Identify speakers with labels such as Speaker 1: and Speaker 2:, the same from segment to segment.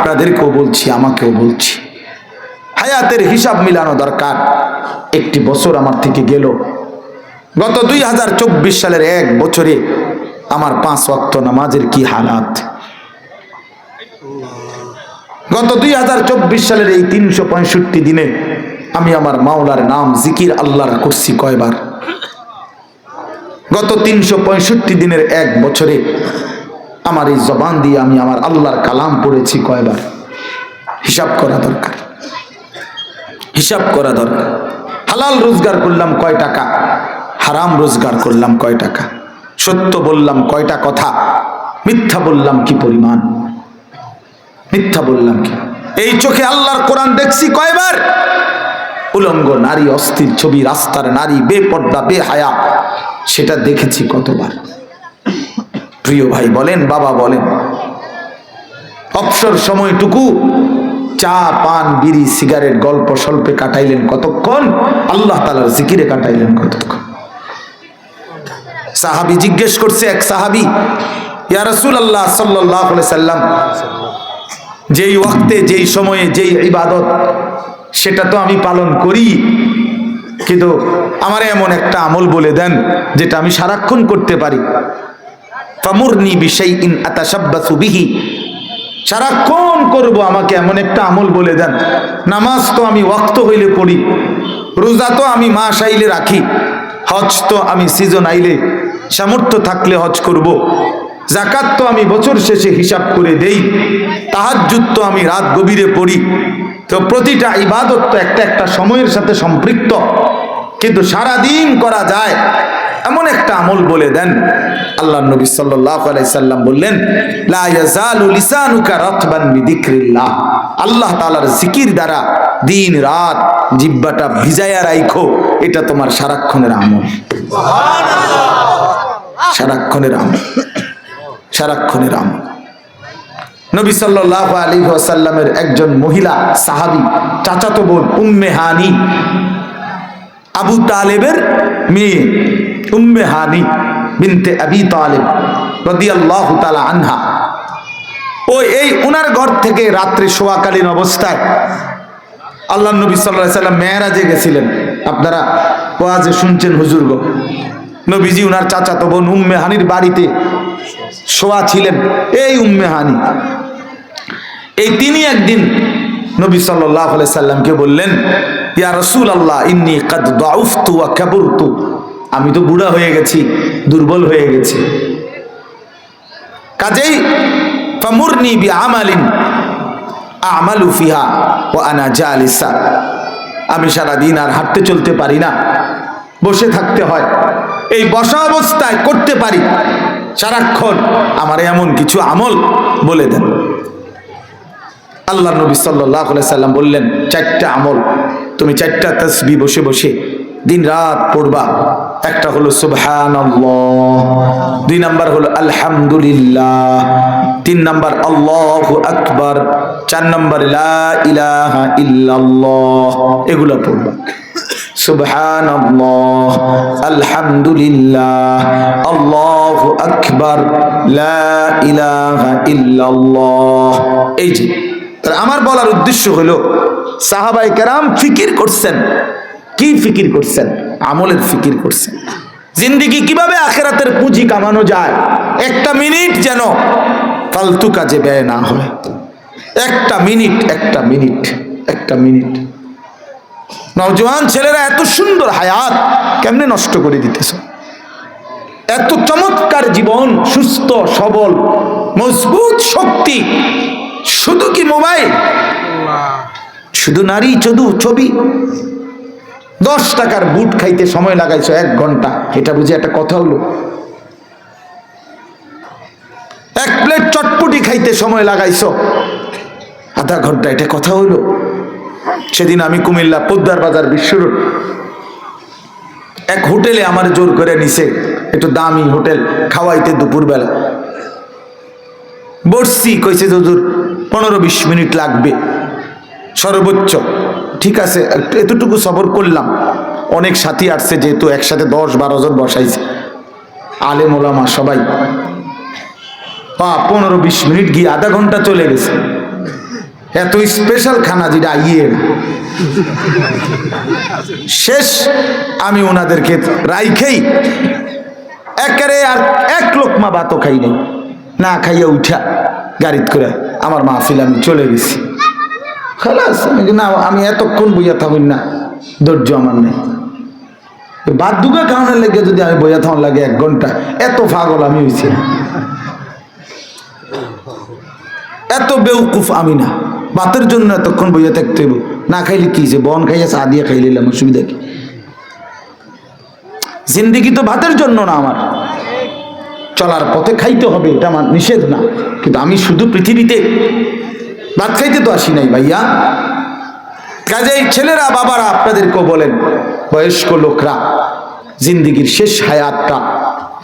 Speaker 1: আপনাদেরকেও বলছি, আমাকেও বলছি। হায়াতের হিসাব মিলানো দরকার। একটি বছর আমার থেকে গেল। গত দুই হাজার চব্বিশ সালের এক বছরে আমার পাঁচ ওয়াক্ত নামাজের কি হালাত? গত দুই হাজার চব্বিশ সালের এই তিনশো পঁয়ষট্টি দিনে আমি আমার মাওলার নাম জিকির আল্লাহর করছি কয়বার? গত তিনশো পঁয়ষট্টি দিনের এক বছরে আমার এই জবান দিয়ে আমি আমার আল্লাহর কালাম পড়েছি কয়বার? হিসাব করা দরকার। হিসাব করা দরকার। হালাল রোজগার করলাম কয় টাকা? হারাম রোজগার করলাম কয় টাকা? সত্য বললাম কয়টা কথা? মিথ্যা বললাম কি পরিমাণ? মিথ্যা বললাম কি? এই চোখে আল্লাহর কোরআন দেখছি কয়বার? উলঙ্গ নারী, অস্থির ছবি, রাস্তার নারী, বেপর্দা, বেহায়া, সেটা দেখেছি কতবার? প্রিয় ভাই বলেন, বাবা বলেন। অবসর সময়টুকু চা, পান, বিড়ি, সিগারেট, গল্প, স্বল্পে কাটাইলেন কতক্ষণ? আল্লাহ তালার জিকিরে কাটাইলেন কতক্ষণ? সাহাবি জিজ্ঞেস করছে এক সাহাবি, ইয়া রসুল আল্লাহ সাল্লাহ সাল্লাম, যেই ওয়াক্তে, যেই সময়ে, যেই ইবাদত, সেটা তো আমি পালন করি। কিন্তু আমার এমন একটা আমল বলে দেন, যেটা আমি সারাক্ষণ করতে পারি। ফামুরনি বিষয় ইন আতাসাব্বাসু বিহি। সারাক্ষণ করব আমাকে এমন একটা আমল বলে দেন। নামাজ তো আমি ওয়াক্ত হইলে পড়ি, রোজা তো আমি মাস আইলে রাখি, হজ তো আমি সিজন আইলে, সামর্থ্য থাকলে হজ করব। জাকাত তো আমি বছর শেষে হিসাব করে দেই, তাহাজ্জুদ তো আমি রাত গভীরে পড়ি। তো প্রতিটা ইবাদত তো একটা একটা সময়ের সাথে সম্পৃক্ত। কিন্তু সারা দিন করা যায় এমন একটা আমল বলে দেন। আল্লাহ নবী সাল্লাল্লাহু আলাইহি সাল্লাম বললেন লা ইয়াজালু লিসানুকা রাতবান বিদিকরিল্লাহ আল্লাহ তাআলার জিকির দ্বারা দিন রাত জিব্বাটা ভিজায়া রাইখো। এটা তোমার সারাক্ষণের আমল। সারাক্ষণের আমল। সারাক্ষণের আমল। নবী সাল্লাল্লাহু আলাইহি ওয়াসাল্লামের একজন মহিলা সাহাবী চাচাতো বোন উম্মে হানি আবু তালেবের মেয়ে উম্মে হানি বিনতে আবি তালেব রাদিয়াল্লাহু তাআলা আনহা। ও এই উনার ঘর থেকে রাত্রে শোয়াকালীন অবস্থায় আল্লাহ নবী আলাইহি সাল্লাম মেয়েরাজে গেছিলেন। আপনারা ওয়াজে শুনছেন হুজুর গো। নবীজি উনার চাচাতো বোন উম্মে হানির বাড়িতে শোয়া ছিলেন। এই উম্মে হানি। এই তিনি একদিন নবী সাল্লাহ সাল্লামকে বললেন, ইয়া রসুল আল্লাহ ইন্নি কাদ দাউফতু ওয়া কাবুরতু। আমি তো বুড়া হয়ে গেছি, দুর্বল হয়ে গেছি। কাজেই ফামুরনি বি আমালিন আমালু ফিহা ওয়া আনা জালিসা। আমি সারা দিন আর হাঁটতে চলতে পারি না, বসে থাকতে হয়। এই বসা অবস্থায় করতে পারি। সারাক্ষণ আমার এমন কিছু আমল বলে দেন। আল্লাহ নবী সাল্লাহ সাল্লাম বললেন, চারটা আমল, তুমি চারটা তসবি বসে বসে দিন রাত পড়বা। একটা হলো সুবহান দুই নাম্বার হলো আলহামদুলিল্লাহ, তিন নাম্বার আল্লাহ আকবার, চার নাম্বার এগুলো পড়বা। সুবহান আলহামদুলিল্লাহ, আল্লাহ আকবার ইলাহা এই যে আমার বলার উদ্দেশ্য হলো সাহাবাই কেরাম ফিকির করছেন। কি ফিকির করছেন? আমলের ফিকির করছেন জিন্দিগি কীভাবে আখেরাতের পুঁজি কামানো যায়? একটা মিনিট যেন ফালতু কাজে ব্যয় না হয়। একটা মিনিট একটা মিনিট একটা মিনিট। নওজোয়ান ছেলেরা এত সুন্দর হায়াত কেমনে নষ্ট করে দিতেছ? এত চমৎকার জীবন সুস্থ সবল মজবুত শক্তি। শুধু কি মোবাইল? শুধু নারী চদু ছবি। দশ টাকার বুট খাইতে সময় লাগাইছো এক ঘণ্টা। এটা বুঝে একটা কথা হলো? এক প্লেট চটপটি খাইতে সময় লাগাইছো। আধা ঘণ্টা, এটা কথা হলো? সেদিন আমি কুমিল্লা পোদ্দার বাজার বিশ্বরোড এক হোটেলে আমার জোর করে নিছে, একটু দামি হোটেল খাওয়াইতে দুপুরবেলা। বসছি, কইছে, হুজুর, পনেরো বিশ মিনিট লাগবে। সর্বোচ্চ ঠিক আছে, এতটুকু সবর করলাম। অনেক সাথী আসছে যেহেতু একসাথে দশ বারো জন বসাইছে। আলেম ওলামা সবাই। পা পনেরো বিশ মিনিট গিয়ে আধা ঘণ্টা চলে গেছে। এত স্পেশাল খানা যেটা ইয়ে শেষ, আমি ওনাদেরকে রাইখেই একেবারে আর এক লোকমা ভাতও খাই না খাইয়া উঠা, গাড়িত করে আমার মাহফিল আমি চলে গেছি। খালাস, আমি না, আমি এতক্ষণ বইয়া থাকুন না, ধৈর্য আমার নেই। বাদ দুগা খাওয়ানোর লেগে যদি আমি বইয়া থাকুন লাগে এক ঘণ্টা, এত পাগল আমি হয়েছি। এত বেউকুফ আমি না। ভাতের জন্য এতক্ষণ বইয়া থাকতে হইব। না খাইলে কি যে বন খাইয়া চা দিয়ে খাইলাম অসুবিধা কি? জিন্দিগি তো ভাতের জন্য না আমার। চলার পথে খাইতে হবে, এটা আমার নিষেধ না। কিন্তু আমি শুধু পৃথিবীতে ভাত খাইতে তো আসি নাই ভাইয়া। কাজেই ছেলেরা, বাবারা আপনাদেরকেও বলেন, বয়স্ক লোকরা, জিন্দিগির শেষ হায়াতটা।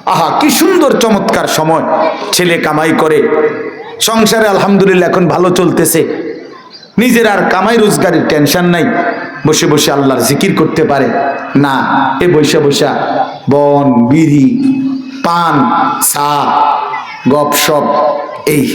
Speaker 1: আহা, কি সুন্দর চমৎকার সময় ছেলে কামাই করে। সংসারে আলহামদুলিল্লাহ এখন ভালো চলতেছে। নিজের আর কামাই রোজগারের টেনশন নাই। বসে বসে আল্লাহর জিকির করতে পারে। না, এ বৈশা বসা বন, বিড়ি, পান, চা গপ সপ এই।